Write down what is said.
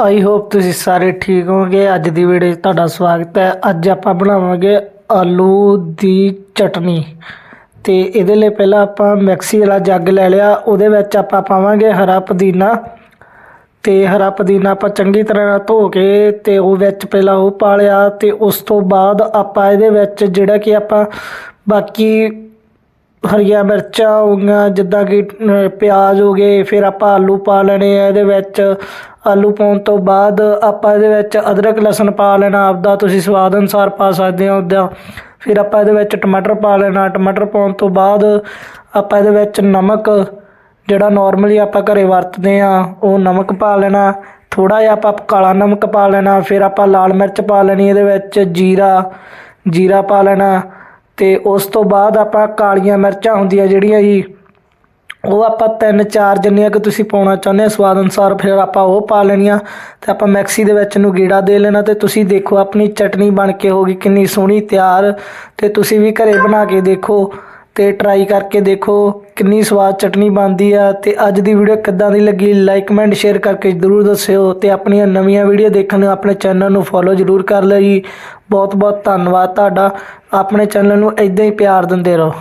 I hope ਤੁਸੀਂ ਸਾਰੇ ਠੀਕ ਹੋਗੇ ਅੱਜ ਦੀ ਵੀਡੀਓ 'ਚ ਤੁਹਾਡਾ ਸਵਾਗਤ ਹੈ। ਅੱਜ ਆਪਾਂ ਬਣਾਵਾਂਗੇ ਆਲੂ ਦੀ ਚਟਨੀ। ਤੇ ਇਹਦੇ ਲਈ ਪਹਿਲਾਂ ਆਪਾਂ ਮਿਕਸੀ ਵਾਲਾ ਜੱਗ ਲੈ ਲਿਆ। ਉਹਦੇ ਵਿੱਚ ਆਪਾਂ ਪਾਵਾਂਗੇ ਹਰਾ ਪੁਦੀਨਾ। ਤੇ ਹਰਾ ਪੁਦੀਨਾ ਆਪਾਂ ਚੰਗੀ ਤਰ੍ਹਾਂ ਨਾਲ ਧੋ ਕੇ ਤੇ ਉਹ ਵਿੱਚ ਪਹਿਲਾਂ ਉਹ ਪਾ ਲਿਆ। ਤੇ ਉਸ ਤੋਂ ਬਾਅਦ ਆਪਾਂ ਇਹਦੇ ਵਿੱਚ ਜਿਹੜਾ ਕਿ ਆਪਾਂ ਬਾਕੀ ਹਰੀਆਂ ਮਿਰਚਾਂ ਹੋ ਗਈਆਂ, ਜਿੱਦਾਂ ਕਿ ਪਿਆਜ਼ ਹੋ ਗਏ, ਫਿਰ ਆਪਾਂ ਆਲੂ ਪਾ ਲੈਣੇ ਆ ਇਹਦੇ ਵਿੱਚ। ਆਲੂ ਪਾਉਣ ਤੋਂ ਬਾਅਦ ਆਪਾਂ ਇਹਦੇ ਵਿੱਚ ਅਦਰਕ, ਲਸਣ ਪਾ ਲੈਣਾ ਆਪਦਾ, ਤੁਸੀਂ ਸਵਾਦ ਅਨੁਸਾਰ ਪਾ ਸਕਦੇ ਹੋ ਉੱਦਾਂ ਫਿਰ ਆਪਾਂ ਇਹਦੇ ਵਿੱਚ ਟਮਾਟਰ ਪਾ ਲੈਣਾ। ਟਮਾਟਰ ਪਾਉਣ ਤੋਂ ਬਾਅਦ ਆਪਾਂ ਇਹਦੇ ਵਿੱਚ ਨਮਕ, ਜਿਹੜਾ ਨਾਰਮਲੀ ਆਪਾਂ ਘਰੇ ਵਰਤਦੇ ਆ ਉਹ ਨਮਕ ਪਾ ਲੈਣਾ। ਥੋੜਾ ਜਿਹਾ ਆਪਾਂ ਕਾਲਾ ਨਮਕ ਪਾ ਲੈਣਾ। ਫਿਰ ਆਪਾਂ ਲਾਲ ਮਿਰਚ ਪਾ ਲੈਣੀ ਇਹਦੇ ਵਿੱਚ, ਜੀਰਾ ਜੀਰਾ ਪਾ ਲੈਣਾ। ਤੇ ਉਸ ਤੋਂ ਬਾਅਦ ਆਪਾਂ ਕਾਲੀਆਂ ਮਿਰਚਾਂ ਹੁੰਦੀਆਂ ਜਿਹੜੀਆਂ ਜੀ ਉਹ ਆਪਾਂ ਤਿੰਨ ਚਾਰ ਜਿੰਨੀਆਂ ਕਿ ਤੁਸੀਂ ਪਾਉਣਾ ਚਾਹੁੰਦੇ ਆ ਸਵਾਦ ਅਨੁਸਾਰ ਫਿਰ ਆਪਾਂ ਉਹ ਪਾ ਲੈਣੀਆਂ ਤੇ ਆਪਾਂ ਮਿਕਸੀ ਦੇ ਵਿੱਚ ਨੂੰ ਗੇੜਾ ਦੇ ਲੈਣਾ ਤੇ ਤੁਸੀਂ ਦੇਖੋ ਆਪਣੀ ਚਟਨੀ ਬਣ ਕੇ ਹੋ ਗਈ ਕਿੰਨੀ ਸੋਹਣੀ, ਤਿਆਰ ਤੇ ਤੁਸੀਂ ਵੀ ਘਰੇ ਬਣਾ ਕੇ ਦੇਖੋ ਤੇ ਟਰਾਈ ਕਰਕੇ ਦੇਖੋ ਕਿੰਨੀ ਸਵਾਦ ਚਟਨੀ ਬਣਦੀ ਆ ਤੇ ਅੱਜ ਦੀ ਵੀਡੀਓ ਕਿੱਦਾਂ ਦੀ ਲੱਗੀ ਲਾਈਕ ਕਮੈਂਟ ਸ਼ੇਅਰ ਕਰਕੇ ਜਰੂਰ ਦੱਸਿਓ ਤੇ ਆਪਣੀਆਂ ਨਵੀਆਂ ਵੀਡੀਓ ਦੇਖਣ ਲਈ ਆਪਣੇ ਚੈਨਲ ਨੂੰ ਫੋਲੋ ਜਰੂਰ ਕਰ ਲਿਓ ਜੀ। ਬਹੁਤ ਬਹੁਤ ਧੰਨਵਾਦ ਤੁਹਾਡਾ, ਆਪਣੇ ਚੈਨਲ ਨੂੰ ਇਦਾਂ ਹੀ ਪਿਆਰ ਦਿੰਦੇ ਰਹੋ।